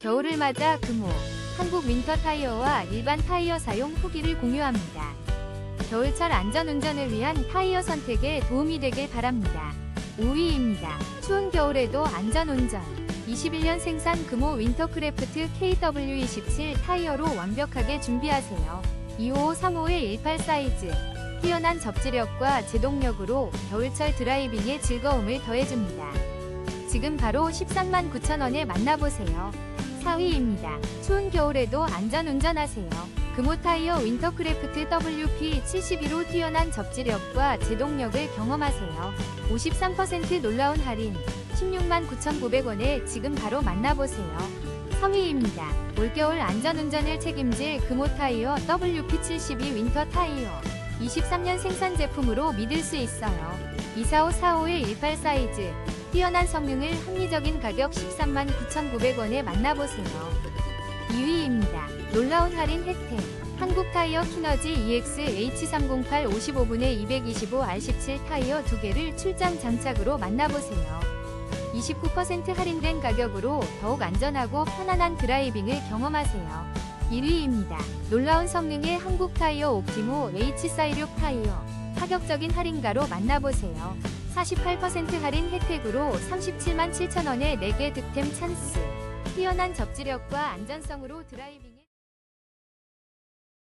겨울을 맞아 금호, 한국 윈터 타이어와 일반 타이어 사용 후기를 공유합니다. 겨울철 안전운전을 위한 타이어 선택에 도움이 되길 바랍니다. 5위입니다. 추운 겨울에도 안전운전. 21년 생산 금호 윈터크래프트 KW27 타이어로 완벽하게 준비하세요. 25535의 18 사이즈. 뛰어난 접지력과 제동력으로 겨울철 드라이빙의 즐거움을 더해줍니다. 지금 바로 13만 9천원에 만나보세요. 4위입니다. 추운 겨울에도 안전운전하세요. 금호타이어 윈터크래프트 WP71로 뛰어난 접지력과 제동력을 경험하세요. 53% 놀라운 할인 16만 9,900원에 지금 바로 만나보세요. 3위입니다. 올겨울 안전운전을 책임질 금호타이어 WP72 윈터 타이어 23년 생산 제품으로 믿을 수 있어요. 24545의 18 사이즈 뛰어난 성능을 합리적인 가격 13만 9,900원에 만나보세요. 2위입니다. 놀라운 할인 혜택. 한국 타이어 키너지 EX H308 55분의 225 R17 타이어 2개를 출장 장착으로 만나보세요. 29% 할인된 가격으로 더욱 안전하고 편안한 드라이빙을 경험하세요. 1위입니다. 놀라운 성능의 한국 타이어 옵티모 H46 타이어. 파격적인 할인가로 만나보세요. 48% 할인 혜택으로 37만 7천원에 4개 득템 찬스. 뛰어난 접지력과 안전성으로 드라이빙을